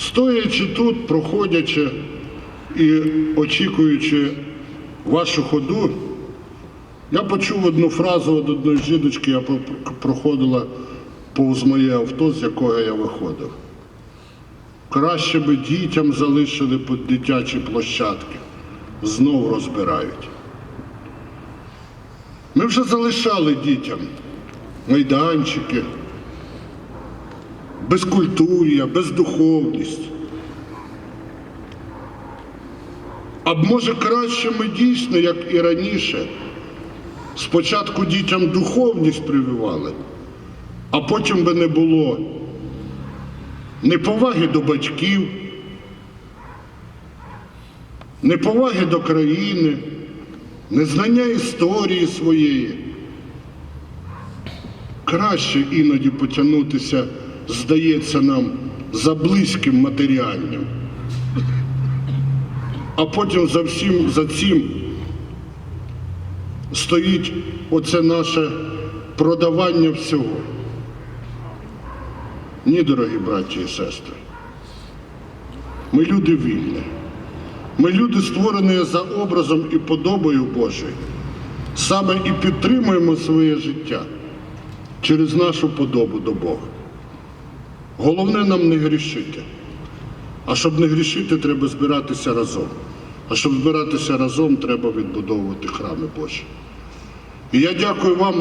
Стоячи тут, проходячи і очікуючи вашу ходу, я почув одну фразу від одної жіночки, я проходила повз моє авто, з якого я виходив. Краще би дітям залишили дитячі площадки, знов розбирають. Ми вже залишали дітям майданчики, безкультур'я, бездуховність. А може краще ми дійсно, як і раніше, спочатку дітям духовність прививали, а потім би не було неповаги до батьків, неповаги до країни, незнання історії своєї. Краще іноді потягнутися, здається нам, за близьким матеріальним. А потім за всім за цим стоїть оце наше продавання всього. Ні, дорогі браті і сестри. Ми люди вільні. Ми люди створені за образом і подобою Божою. Саме і підтримуємо своє життя через нашу подобу до Бога. Головне нам не грішити. А щоб не грішити, треба збиратися разом. А щоб збиратися разом, треба відбудовувати храми Божі. І я дякую вам.